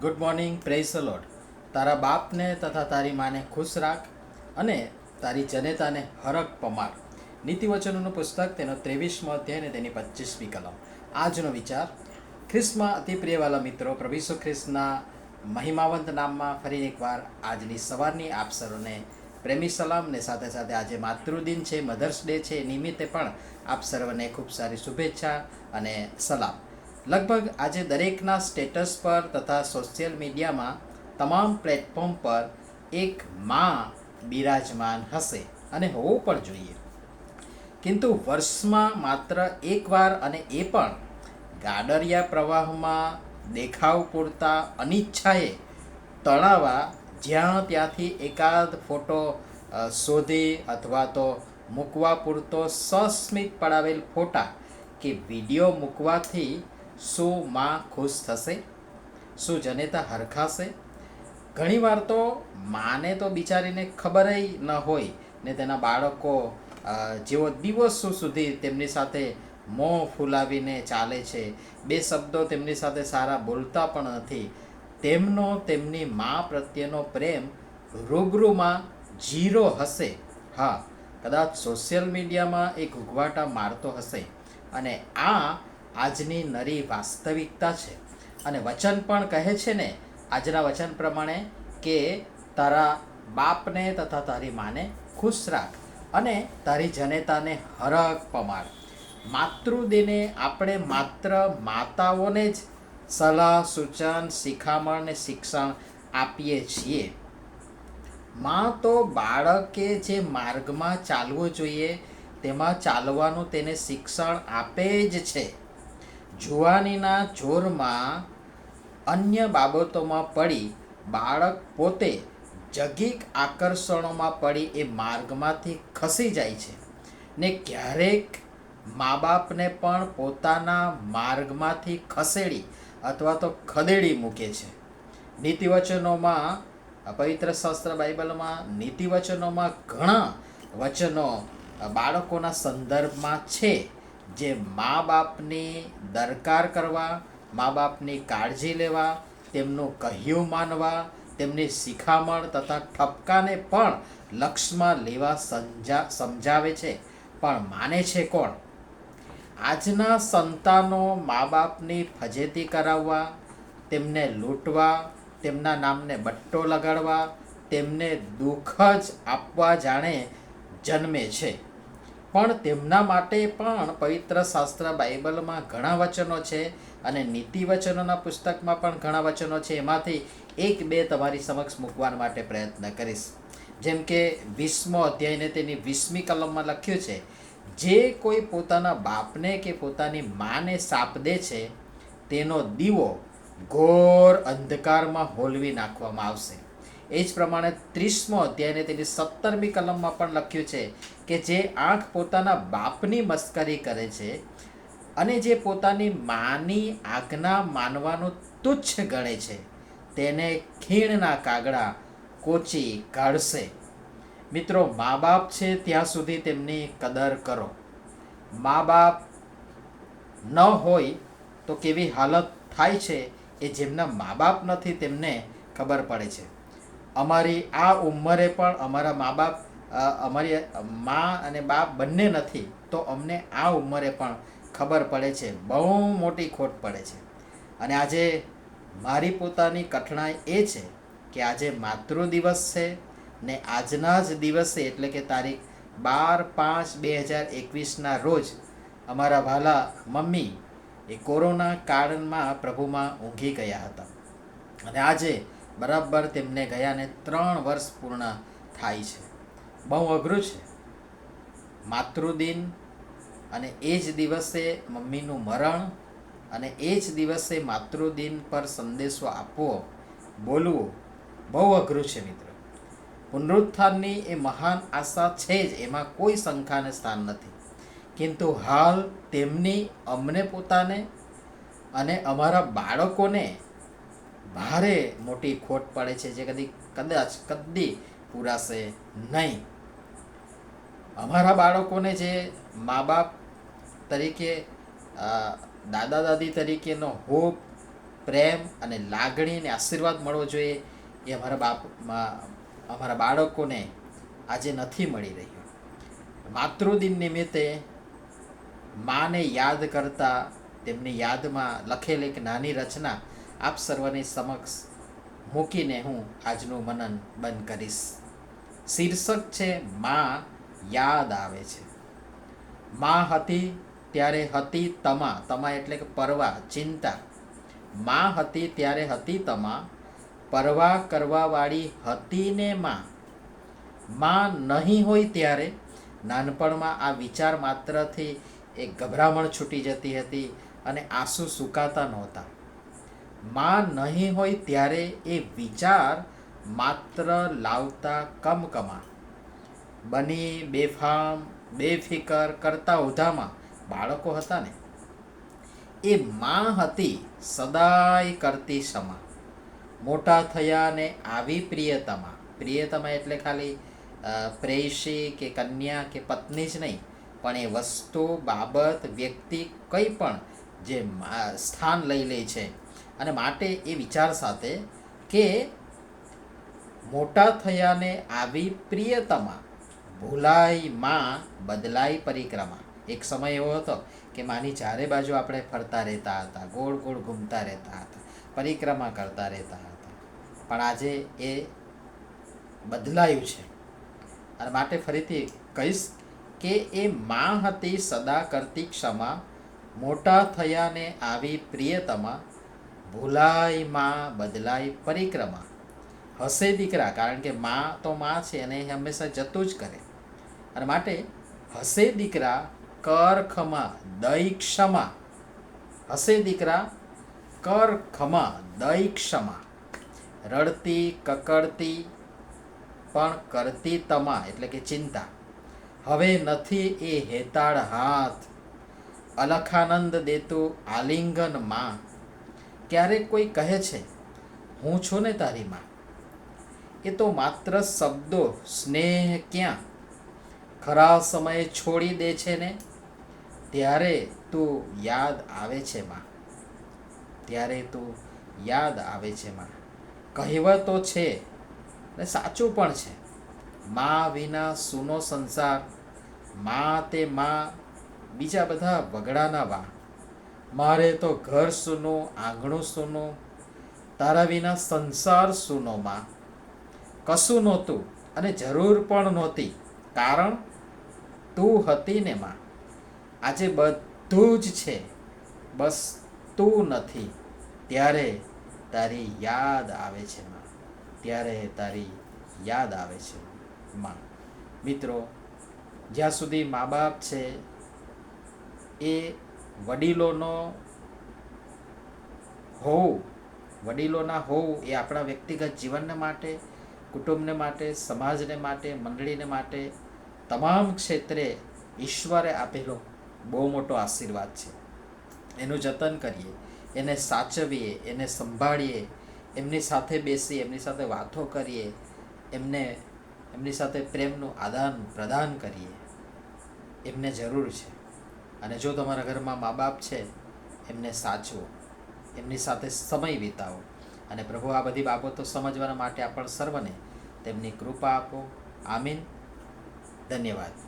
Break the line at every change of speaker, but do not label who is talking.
Good morning praise load તારા બાપને તથા તારી માને ખુશ રાખ અને તારી જનેતાને હરક પમાર. નીતિવચનોનું પુસ્તક, તેનો ત્રેવીસમો અધ્યાય અને તેની પચીસમી કલમ. આજનો વિચાર, ખ્રિસ્તમાં અતિ પ્રિયવાલા મિત્રો, પ્રભુ ખ્રિસ્તના મહિમાવંત નામમાં ફરી એકવાર આજની સવારની આપ સર્વને પ્રેમી સલામ ને સાથે સાથે આજે માતૃદિન છે, મધર્સ ડે છે નિમિત્તે પણ આપ સર્વને ખૂબ સારી શુભેચ્છા અને સલામ. લગભગ આજે દરેકના સ્ટેટસ પર તથા સોશિયલ મીડિયામાં તમામ પ્લેટફોર્મ પર એક માં બિરાજમાન હશે અને હોવું પણ જોઈએ. કિંતુ વર્ષમાં માત્ર એકવાર અને એ પણ ગાડરિયા પ્રવાહમાં દેખાવ પૂરતા અનિચ્છાએ તણાવા જ્યાં ત્યાંથી એકાદ ફોટો શોધી અથવા તો મૂકવા પૂરતો સસ્મિત પડાવેલ ફોટા કે વીડિયો મૂકવાથી શું માં ખુશ થશે? શું જનેતા હરખાશે? ઘણીવાર તો માને તો બિચારીને ખબર ન હોય ને તેના બાળકો જેવો દિવસ સુધી તેમની સાથે મોં ફૂલાવીને ચાલે છે, બે શબ્દો તેમની સાથે સારા બોલતા પણ નથી. તેમનો, તેમની મા પ્રત્યેનો પ્રેમ રૂબરૂમાં જીરો હશે. હા, કદાચ સોશિયલ મીડિયામાં એ ઘૂઘવાટા મારતો હશે. અને આ આજની નરી વાસ્તવિકતા છે. અને વચન પણ કહે છે ને, આજના વચન પ્રમાણે કે તારા બાપને તથા તારી માને ખુશ રાખ અને તારી જનેતાને હરખ પમાડ. માતૃદિને આપણે માત્ર માતાઓને જ સલાહ, સૂચન, શિખામણ ને શિક્ષણ આપીએ છીએ. માં તો બાળકે જે માર્ગમાં ચાલવું જોઈએ, તેમાં ચાલવાનું તેને શિક્ષણ આપે જ છે. જુવાનીના જોરમાં અન્ય બાબતોમાં પડી બાળક પોતે જગીક આકર્ષણોમાં પડી એ માર્ગમાંથી ખસી જાય છે ને ક્યારેક મા બાપને પણ પોતાના માર્ગમાંથી ખસેડી અથવા તો ખદેડી મૂકે છે. નીતિવચનોમાં પવિત્ર શાસ્ત્ર બાઇબલમાં નીતિવચનોમાં ઘણા વચનો બાળકોના સંદર્ભમાં છે. જે મા બાપની દરકાર કરવા, મા બાપની કાળજી લેવા, તેમનું કહ્યું માનવા, તેમની શિખામણ તથા ઠપકાને પણ લક્ષમાં લેવા સમજા સમજાવે છે. પણ માને છે કોણ? આજના સંતાનો મા બાપની ફજેતી કરાવવા, તેમને લૂંટવા, તેમના નામને બટ્ટો લગાડવા, તેમને દુઃખ જ આપવા જાણે જન્મે છે. પણ તેમના માટે પણ પવિત્ર શાસ્ત્ર બાઇબલમાં ઘણા વચનો છે અને નીતિ વચનોના પુસ્તકમાં પણ ઘણા વચનો છે. એમાંથી એક બે તમારી સમક્ષ મૂકવા માટે પ્રયત્ન કરીશ. જેમ કે વીસમો અધ્યાયને તેની વીસમી કલમમાં લખ્યું છે, જે કોઈ પોતાના બાપને કે પોતાની માને સાપ દે છે, તેનો દીવો ઘોર અંધકારમાં હોલવી નાખવામાં આવશે. એ જ પ્રમાણે ત્રીસમો અધ્યાયને તેની સત્તરમી કલમમાં પણ લખ્યું છે કે જે આંખ પોતાના બાપની મસ્કરી કરે છે અને જે પોતાની માની આજ્ઞા માનવાનું તુચ્છ ગણે છે, તેને ખીણના કાગડા કોચી કાઢશે. મિત્રો મા બાપ છે ત્યાં સુધી તેમની કદર કરો. મા બાપ ન હોય તો કેવી હાલત થાય છે એ જેમના મા બાપ નથી તેમને ખબર પડે છે. અમારી આ ઉંમરે પણ અમારા મા બાપ અમારી મા અને બાપ બંને નથી, તો અમને આ ઉંમરે પણ ખબર પડે છે, બહુ મોટી ખોટ પડે છે. અને આજે મારી પોતાની કઠણાઈ એ છે કે આજે માતૃ દિવસ છે ને આજના જ દિવસે, એટલે કે તારીખ બાર પાંચ બે હજાર એકવીસના રોજ અમારા વાલા મમ્મી એ કોરોના કાળમાં પ્રભુમાં ઊંઘી ગયા હતા. અને આજે બરાબર તેમને ગયાને ત્રણ વર્ષ પૂર્ણ થાય છે. બહુ અઘરું છે. માતૃદિન અને એ જ દિવસે મમ્મીનું મરણ અને એ જ દિવસે માતૃદિન પર સંદેશો આપવો, બોલવું, બહુ અઘરું છે મિત્ર. પુનરુત્થાનની એ મહાન આશા છે જ, એમાં કોઈ શંકાને સ્થાન નથી. કિંતુ હાલ તેમની અમને પોતાને અને અમારા બાળકોને ભારે મોટી ખોટ પડે છે જે કદી કદાચ કદી પૂરાશે નહીં. અમારા બાળકોને જે મા બાપ તરીકે દાદા દાદી તરીકેનો હોપ, પ્રેમ અને લાગણી અને આશીર્વાદ મળવો જોઈએ એ અમારા બાપ અમારા બાળકોને આજે નથી મળી રહ્યું. માતૃદિન નિમિત્તે માને યાદ કરતા, તેમની યાદમાં લખેલ એક નાની રચના આપ સર્વની સમક્ષ મૂકીને હું આજનું મનન બંધ કરીશ. શીર્ષક છે, માં યાદ આવે છે. માં હતી ત્યારે હતી તમા તમા એટલે કે પરવા, ચિંતા. માં હતી ત્યારે હતી તમા, પરવા કરવાવાળી હતી ને માં. માં નહીં હોય ત્યારે નાનપણમાં આ વિચાર માત્રથી એક ગભરામણ છૂટી જતી હતી અને આંસુ સુકાતા નહોતા. માં નહીં હોય ત્યારે એ વિચાર માત્ર લાવતા કમકમા બની બેફામ, બેફિકર કરતા ઉધામાં બાળકો હતા ને. એ માં હતી સદાય કરતી સમા. મોટા થયા ને આવી પ્રિયતમા. પ્રિયતમા એટલે ખાલી પ્રેયસી કે કન્યા કે પત્ની જ નહીં, પણ એ વસ્તુ બાબત વ્યક્તિ કંઈ પણ જે સ્થાન લઈ લે છે અને માટે એ વિચાર સાથે કે મોટા થયાને આવી પ્રિયતમા ભૂલાઈ માં બદલાઈ પરિક્રમા. એક સમય એવો હતો કે માની ચારે બાજુ આપણે ફરતા રહેતા હતા, ગોળ ગોળ ઘૂમતા રહેતા હતા, પરિક્રમા કરતા રહેતા હતા. પણ આજે એ બદલાયું છે. અને માટે ફરીથી કહીશ કે એ માં હતી સદા કરતી ક્ષમા, મોટા થયાને આવી પ્રિયતમા ભૂલાઈ માં બદલાય પરિક્રમા. હસે દીકરા, કારણ કે માં તો માં છે, અને એ હંમેશા જતું જ કરે. અને માટે હસે દીકરા કર ખમા દઈ ક્ષમા હસે દીકરા કર ખમા દઈ ક્ષમા રડતી કકડતી પણ કરતી તમા, એટલે કે ચિંતા. હવે નથી એ હેતાળ હાથ. અલખાનંદ દેતું આલિંગનમાં. ક્યારેક કોઈ કહે છે, હું છું ને તારી માં? એ તો માત્ર શબ્દો, સ્નેહ ક્યાં? ખરા સમયે છોડી દે છે ને? ત્યારે તું યાદ આવે છે માં. ત્યારે તું યાદ આવે છે માં. કહેવતો છે ને સાચું પણ છે. માં વિના સૂનો સંસાર, માં તે માં બીજા બધા વગડાના વા. મારે તો ઘર સૂનું, આંગણું સૂનું, તારા વિના સંસાર સૂનોમાં કશું નહોતું અને જરૂર પણ નહોતી. કારણ તું હતી ને માં. આજે બધું જ છે. બસ તું નથી. ત્યારે તારી યાદ આવે છે માં. ત્યારે તારી યાદ આવે છે માં. મિત્રો, જ્યાં સુધી મા બાપ છે, એ વડીલોનો હોવું, વડીલોના હોવું એ આપણા વ્યક્તિગત જીવનને માટે, કુટુંબને માટે, સમાજને માટે, મંડળીને માટે તમામ ક્ષેત્રે ઈશ્વરે આપેલો બહુ મોટો આશીર્વાદ છે. એનું જતન કરીએ, એને સાચવીએ, એને સંભાળીએ, એમની સાથે બેસી એમની સાથે વાતો કરીએ, એમને, એમની સાથે પ્રેમનું આદાન પ્રદાન કરીએ. એમને જરૂર છે. અને જો તમારા ઘરમાં મા બાપ છે, એમને સાચવો, એમની સાથે સમય વિતાવો. અને પ્રભુ, આ બધી બાબતો સમજવાના માટે આપણ સર્વને તેમની કૃપા આપો. આમીન. ધન્યવાદ.